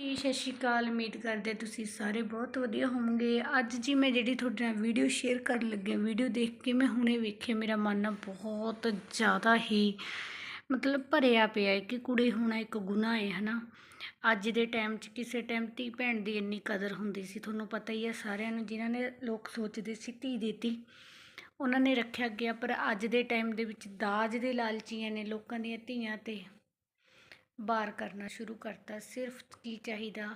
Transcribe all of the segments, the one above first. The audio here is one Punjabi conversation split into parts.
ਜੀ, ਸਤਿ ਸ਼੍ਰੀ ਅਕਾਲ, ਉਮੀਦ ਕਰਦੇ ਤੁਸੀਂ ਸਾਰੇ ਬਹੁਤ ਵਧੀਆ ਹੋਵੋਗੇ। ਅੱਜ ਜੀ ਮੈਂ ਜਿਹੜੀ ਤੁਹਾਡੇ ਨਾਲ ਵੀਡੀਓ ਸ਼ੇਅਰ ਕਰਨ ਲੱਗੀ ਵੀਡੀਓ ਦੇਖ ਕੇ ਮੈਂ ਹੁਣੇ ਵੇਖਿਆ, ਮੇਰਾ ਮਨ ਬਹੁਤ ਜ਼ਿਆਦਾ ਹੀ ਮਤਲਬ ਭਰਿਆ ਪਿਆ ਹੈ ਕਿ ਕੁੜੀ ਹੋਣਾ ਇੱਕ ਗੁਨਾਹ ਹੈ, ਹਨਾ? ਅੱਜ ਦੇ ਟਾਈਮ 'ਚ ਕਿਸੇ ਟਾਈਮ ਧੀ ਭੈਣ ਦੀ ਇੰਨੀ ਕਦਰ ਹੁੰਦੀ ਸੀ, ਤੁਹਾਨੂੰ ਪਤਾ ਹੀ ਹੈ ਸਾਰਿਆਂ ਨੂੰ ਜਿਨ੍ਹਾਂ ਨੇ ਲੋਕ ਸੋਚਦੇ ਸੀ ਧੀ ਦੇਤੀ ਉਹਨਾਂ ਨੇ ਰੱਖਿਆ ਗਿਆ, ਪਰ ਅੱਜ ਦੇ ਟਾਈਮ ਦੇ ਵਿੱਚ ਦਾਜ ਦੇ ਲਾਲਚੀਆਂ ਨੇ ਲੋਕਾਂ ਦੀਆਂ ਧੀਆਂ ਤੇ। ਬਾਹਰ ਕਰਨਾ ਸ਼ੁਰੂ ਕਰਤਾ। ਸਿਰਫ ਕੀ ਚਾਹੀਦਾ?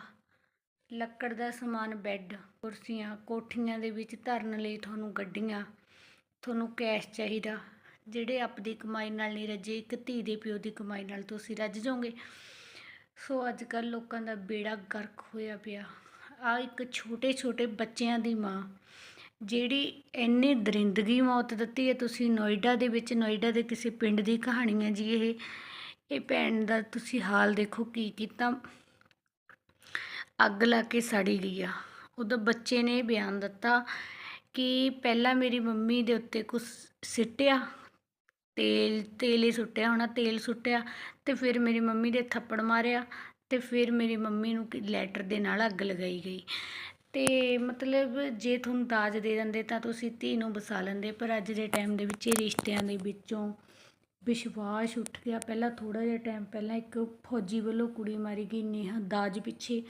ਲੱਕੜ ਦਾ ਸਮਾਨ, ਬੈੱਡ, ਕੁਰਸੀਆਂ, ਕੋਠੀਆਂ ਦੇ ਵਿੱਚ ਧਰਨ ਲਈ ਤੁਹਾਨੂੰ ਗੱਡੀਆਂ, ਤੁਹਾਨੂੰ ਕੈਸ਼ ਚਾਹੀਦਾ। ਜਿਹੜੇ ਆਪਦੀ ਕਮਾਈ ਨਾਲ ਨਹੀਂ ਰੱਜੇ, ਇੱਕ ਧੀ ਦੇ ਪਿਓ ਦੀ ਕਮਾਈ ਨਾਲ ਤੁਸੀਂ ਰੱਜ ਜਾਓਗੇ। ਸੋ ਅੱਜ ਕੱਲ ਲੋਕਾਂ ਦਾ ਬੇੜਾ ਗਰਕ ਹੋਇਆ ਪਿਆ। ਆ ਇੱਕ ਛੋਟੇ ਛੋਟੇ ਬੱਚਿਆਂ ਦੀ ਮਾਂ, ਜਿਹੜੀ ਇੰਨੀ ਦਰਿੰਦਗੀ ਮੌਤ ਦਿੱਤੀ ਹੈ। ਤੁਸੀਂ ਨੋਇਡਾ ਦੇ ਵਿੱਚ, ਨੋਇਡਾ ਦੇ ਕਿਸੇ ਪਿੰਡ ਦੀ ਕਹਾਣੀ ਹੈ ਜੀ ਇਹ। ਇਹ ਭੈਣ ਦਾ ਤੁਸੀਂ ਹਾਲ ਦੇਖੋ ਕੀ ਕੀਤਾ। ਅੱਗ ਲਾ ਕੇ ਸੜੀ ਗਈ ਆ। ਉਹਦੇ ਬੱਚੇ ਨੇ ਬਿਆਨ ਦਿੱਤਾ ਕਿ ਪਹਿਲਾਂ ਮੇਰੀ ਮੰਮੀ ਦੇ ਉੱਤੇ ਕੁਝ ਸਿੱਟਿਆ, ਤੇਲ ਤੇਲ ਹੀ ਸੁੱਟਿਆ ਹੋਣਾ, ਤੇਲ ਸੁੱਟਿਆ ਤੇ ਫਿਰ ਮੇਰੀ ਮੰਮੀ ਦੇ ਥੱਪੜ ਮਾਰਿਆ ਤੇ ਫਿਰ ਮੇਰੀ ਮੰਮੀ ਨੂੰ ਲੈਟਰ ਦੇ ਨਾਲ ਅੱਗ ਲਗਾਈ ਗਈ। ਤੇ ਮਤਲਬ ਜੇ ਤੁਹਾਨੂੰ ਦਾਜ ਦੇ ਦਿੰਦੇ ਤਾਂ ਤੁਸੀਂ ਧੀ ਨੂੰ ਵਸਾ ਲੈਂਦੇ, ਪਰ ਅੱਜ ਦੇ ਟਾਈਮ ਦੇ ਵਿੱਚ ਇਹ ਰਿਸ਼ਤਿਆਂ ਦੇ ਵਿੱਚੋਂ ਵਿਸ਼ਵਾਸ ਉੱਠ ਗਿਆ। ਪਹਿਲਾਂ ਥੋੜ੍ਹਾ ਜਿਹਾ ਟਾਈਮ ਪਹਿਲਾਂ ਇੱਕ ਫੌਜੀ ਵੱਲੋਂ ਕੁੜੀ ਮਾਰੀ ਗਈ ਨੇਹਾ ਦਾਜ ਪਿੱਛੇ।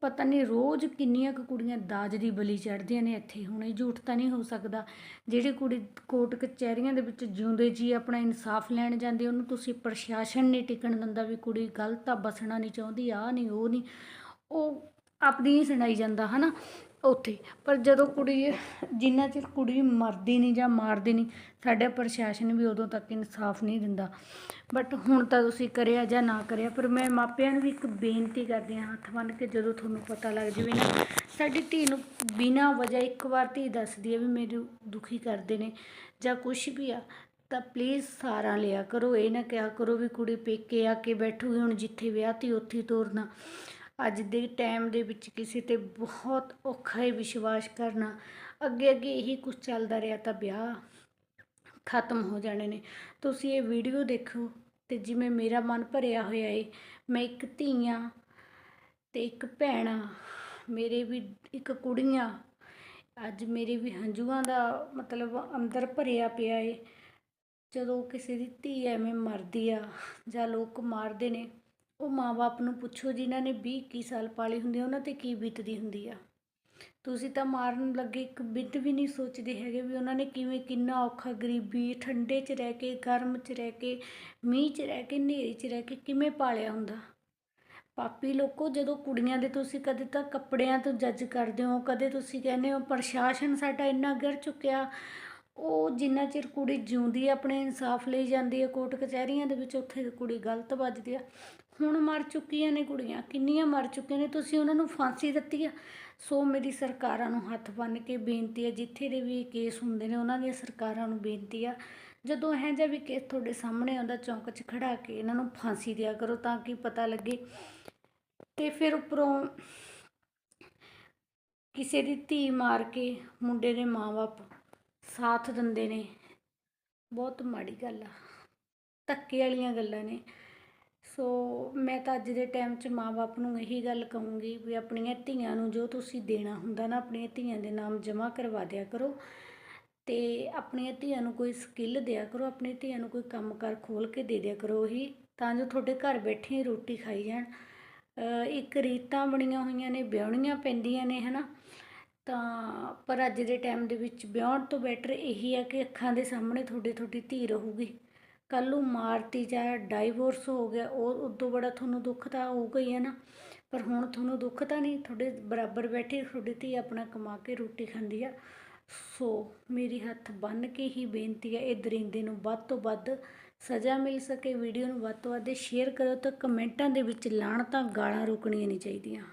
ਪਤਾ ਨਹੀਂ ਰੋਜ਼ ਕਿੰਨੀਆਂ ਕੁ ਕੁੜੀਆਂ ਦਾਜ ਦੀ ਬਲੀ ਚੜ੍ਹਦੀਆਂ ਨੇ ਇੱਥੇ। ਹੁਣ ਇਹ ਝੂਠ ਤਾਂ ਨਹੀਂ ਹੋ ਸਕਦਾ। ਜਿਹੜੀ ਕੁੜੀ ਕੋਰਟ ਕਚਹਿਰੀਆਂ ਦੇ ਵਿੱਚ ਜਿਉਂਦੇ ਜੀ, ਆਪਣਾ ਇਨਸਾਫ ਲੈਣ ਜਾਂਦੀ, ਉਹਨੂੰ ਤੁਸੀਂ ਪ੍ਰਸ਼ਾਸਨ ਨਹੀਂ ਟਿਕਣ ਦਿੰਦਾ ਵੀ ਕੁੜੀ ਗਲਤ ਆ, ਬਸਣਾ ਨਹੀਂ ਚਾਹੁੰਦੀ ਆ ਨਹੀਂ, ਉਹ ਨਹੀਂ। ਉਹ ਆਪਣੀ ਹੀ ਸੁਣਾਈ ਜਾਂਦਾ, ਹਨਾ? ਉੱਥੇ। ਪਰ ਜਦੋਂ ਕੁੜੀ ਜਿੰਨਾ ਚਿਰ ਕੁੜੀ ਮਰਦੀ ਨਹੀਂ ਜਾਂ ਮਾਰਦੀ ਨਹੀਂ, ਸਾਡਾ ਪ੍ਰਸ਼ਾਸਨ ਵੀ ਉਦੋਂ ਤੱਕ ਇਨਸਾਫ ਨਹੀਂ ਦਿੰਦਾ। ਬਟ ਹੁਣ ਤਾਂ ਤੁਸੀਂ ਕਰਿਆ ਜਾਂ ਨਾ ਕਰਿਆ, ਪਰ ਮੈਂ ਮਾਪਿਆਂ ਨੂੰ ਵੀ ਇੱਕ ਬੇਨਤੀ ਕਰਦੀ ਹਾਂ ਹੱਥ ਬੰਨ੍ਹ ਕੇ ਜਦੋਂ ਤੁਹਾਨੂੰ ਪਤਾ ਲੱਗ ਜਾਵੇ ਨਾ, ਸਾਡੀ ਧੀ ਨੂੰ ਬਿਨਾਂ ਵਜ੍ਹਾ ਇੱਕ ਵਾਰ ਧੀ ਦੱਸਦੀ ਹੈ ਵੀ ਮੈਨੂੰ ਦੁਖੀ ਕਰਦੇ ਨੇ ਜਾਂ ਕੁਝ ਵੀ ਆ, ਤਾਂ ਪਲੀਜ਼ ਸਾਰਾ ਲਿਆ ਕਰੋ। ਇਹ ਨਾ ਕਿਹਾ ਕਰੋ ਵੀ ਕੁੜੀ ਪੇਕੇ ਆ ਕੇ ਬੈਠੂਗੀ, ਹੁਣ ਜਿੱਥੇ ਵਿਆਹ ਤੀ ਉੱਥੇ ਤੋਰਨਾ। ਅੱਜ ਦੇ ਟਾਈਮ ਦੇ ਵਿੱਚ ਕਿਸੇ ਤੇ ਬਹੁਤ ਔਖਾ ਹੈ ਵਿਸ਼ਵਾਸ ਕਰਨਾ, ਅੱਗੇ ਅੱਗੇ ਇਹੀ ਕੁਝ ਚੱਲਦਾ ਰਿਹਾ ਤਾਂ ਵਿਆਹ ਖਤਮ ਹੋ ਜਾਣੇ ਨੇ। ਤੁਸੀਂ ਇਹ ਵੀਡੀਓ ਦੇਖੋ ਤੇ ਜਿਵੇਂ ਮੇਰਾ ਮਨ ਭਰਿਆ ਹੋਇਆ ਏ, ਮੈਂ ਇੱਕ ਧੀਆਂ ਤੇ ਇੱਕ ਭੈਣਾ, ਮੇਰੇ ਵੀ ਇੱਕ ਕੁੜੀਆਂ, ਅੱਜ ਮੇਰੇ ਵੀ ਹੰਝੂਆਂ ਦਾ ਮਤਲਬ ਅੰਦਰ ਭਰਿਆ ਪਿਆ ਏ। ਜਦੋਂ ਕਿਸੇ ਦੀ ਧੀ ਐਵੇਂ ਮਰਦੀ ਆ ਜਾਂ ਲੋਕ ਮਾਰਦੇ ਨੇ ਉਹ ਮਾਪੇ ਨੂੰ ਪੁੱਛੋ ਜਿਨ੍ਹਾਂ ਨੇ 20 21 ਸਾਲ ਪਾਲੀ ਹੁੰਦੀ ਉਹਨਾਂ ਤੇ ਕੀ ਬੀਤਦੀ ਹੁੰਦੀ ਆ? ਤੁਸੀਂ ਤਾਂ ਮਾਰਨ ਲੱਗੇ ਇੱਕ ਬਿੱਤ ਵੀ ਨਹੀਂ ਸੋਚਦੇ ਹੈਗੇ ਵੀ ਉਹਨਾਂ ਨੇ ਕਿਵੇਂ ਕਿੰਨਾ ਔਖਾ ਗਰੀਬੀ, ਠੰਡੇ 'ਚ ਰਹਿ ਕੇ, ਗਰਮ 'ਚ ਰਹਿ ਕੇ, ਮੀਂਹ 'ਚ ਰਹਿ ਕੇ, ਹਨੇਰੀ 'ਚ ਰਹਿ ਕੇ ਕਿਵੇਂ ਪਾਲਿਆ ਹੁੰਦਾ? ਪਾਪੀ ਲੋਕੋ, ਜਦੋਂ ਕੁੜੀਆਂ ਦੇ ਤੁਸੀਂ ਕਦੇ ਤਾਂ ਕੱਪੜਿਆਂ ਤੋਂ ਜੱਜ ਕਰਦੇ ਹੋ, ਕਦੇ ਤੁਸੀਂ ਕਹਿੰਦੇ ਹੋ ਪ੍ਰਸ਼ਾਸਨ ਸਾਡਾ ਇੰਨਾ ਗਿਰ ਚੁੱਕਿਆ, ਉਹ ਜਿੰਨਾ ਚਿਰ ਕੁੜੀ ਜਿਉਂਦੀ ਆਪਣੇ ਇਨਸਾਫ ਲਈ ਜਾਂਦੀ ਹੈ ਕੋਰਟ ਕਚਹਿਰੀਆਂ ਦੇ ਵਿੱਚ ਉੱਥੇ ਕੁੜੀ ਗਲਤ ਵੱਜਦੀ ਆ ਹੁਣ ਮਰ ਚੁੱਕੀਆਂ ਨੇ ਕੁੜੀਆਂ, ਕਿੰਨੀਆਂ ਮਰ ਚੁੱਕੀਆਂ ਨੇ, ਤੁਸੀਂ ਉਹਨਾਂ ਨੂੰ ਫਾਂਸੀ ਦਿੱਤੀ ਆ। ਸੋ ਮੇਰੀ ਸਰਕਾਰਾਂ ਨੂੰ ਹੱਥ ਬੰਨ ਕੇ ਬੇਨਤੀ ਹੈ ਜਿੱਥੇ ਦੇ ਵੀ ਕੇਸ ਹੁੰਦੇ ਨੇ, ਉਹਨਾਂ ਦੀਆਂ ਸਰਕਾਰਾਂ ਨੂੰ ਬੇਨਤੀ ਆ, ਜਦੋਂ ਇਹ ਜਿਹਾ ਵੀ ਕੇਸ ਤੁਹਾਡੇ ਸਾਹਮਣੇ ਆਉਂਦਾ, ਚੌਂਕ 'ਚ ਖੜਾ ਕੇ ਇਹਨਾਂ ਨੂੰ ਫਾਂਸੀ ਦਿਆ ਕਰੋ ਤਾਂ ਕਿ ਪਤਾ ਲੱਗੇ। ਤੇ ਫਿਰ ਉੱਪਰੋਂ ਕਿਸੇ ਦੀ ਧੀ ਮਾਰ ਕੇ ਮੁੰਡੇ ਦੇ ਮਾਪੇ ਸਾਥ ਦਿੰਦੇ ਨੇ। ਬਹੁਤ ਮਾੜੀ ਗੱਲ ਆ। ਧੱਕੇ ਵਾਲੀਆਂ ਗੱਲਾਂ ਨੇ। ਸੋ ਮੈਂ ਤਾਂ ਅੱਜ ਦੇ ਟਾਈਮ 'ਚ ਮਾਪੇ ਨੂੰ ਇਹੀ ਗੱਲ ਕਹੂੰਗੀ ਵੀ ਆਪਣੀਆਂ ਧੀਆਂ ਨੂੰ ਜੋ ਤੁਸੀਂ ਦੇਣਾ ਹੁੰਦਾ ਨਾ, ਆਪਣੀਆਂ ਧੀਆਂ ਦੇ ਨਾਮ ਜਮ੍ਹਾਂ ਕਰਵਾ ਦਿਆ ਕਰੋ ਤੇ ਆਪਣੀਆਂ ਧੀਆਂ ਨੂੰ ਕੋਈ ਸਕਿੱਲ ਦਿਆ ਕਰੋ ਆਪਣੀ ਧੀਆਂ ਨੂੰ ਕੋਈ ਕੰਮ ਕਰ ਖੋਲ ਕੇ ਦੇ ਦਿਆ ਕਰੋ ਉਹੀ, ਤਾਂ ਜੋ ਤੁਹਾਡੇ ਘਰ ਬੈਠੇ ਰੋਟੀ ਖਾਈ ਜਾਣ। ਇੱਕ ਰੀਤਾਂ ਬਣੀਆਂ ਹੋਈਆਂ ਨੇ, ਵਿਆਹਣੀਆਂ ਪੈਂਦੀਆਂ ਨੇ, ਹਨਾ? ਤਾਂ ਪਰ ਅੱਜ ਦੇ ਟਾਈਮ ਦੇ ਵਿੱਚ ਵਿਆਹਣ ਤੋਂ ਬੈਟਰ ਇਹੀ ਆ ਕਿ ਅੱਖਾਂ ਦੇ ਸਾਹਮਣੇ ਤੁਹਾਡੇ ਤੁਹਾਡੀ ਧੀ ਰਹੂਗੀ। ਕੱਲ ਨੂੰ ਮਾਰਤੀ ਜਾਂ ਡਾਈਵੋਰਸ ਹੋ ਗਿਆ, ਉਹ ਉਦੋਂ ਬੜਾ ਤੁਹਾਨੂੰ ਦੁੱਖ ਤਾਂ ਹੋਊਗਾ ਹੀ ਹੈ ਨਾ। ਪਰ ਹੁਣ ਤੁਹਾਨੂੰ ਦੁੱਖ ਤਾਂ ਨਹੀਂ, ਤੁਹਾਡੇ ਬਰਾਬਰ ਬੈਠੀ ਤੁਹਾਡੀ ਧੀ ਆਪਣਾ ਕਮਾ ਕੇ ਰੋਟੀ ਖਾਂਦੀ ਆ। ਸੋ ਮੇਰੀ ਹੱਥ ਬੰਨ ਕੇ ਹੀ ਬੇਨਤੀ ਹੈ, ਇਹ ਦਰਿੰਦੇ ਨੂੰ ਵੱਧ ਤੋਂ ਵੱਧ ਸਜ਼ਾ ਮਿਲ ਸਕੇ, ਵੀਡੀਓ ਨੂੰ ਵੱਧ ਤੋਂ ਵੱਧ ਸ਼ੇਅਰ ਕਰੋ ਤਾਂ ਕਮੈਂਟਾਂ ਦੇ ਵਿੱਚ ਲਾਣ ਤਾਂ ਗਾਲਾਂ ਰੁਕਣੀਆਂ ਨਹੀਂ ਚਾਹੀਦੀਆਂ।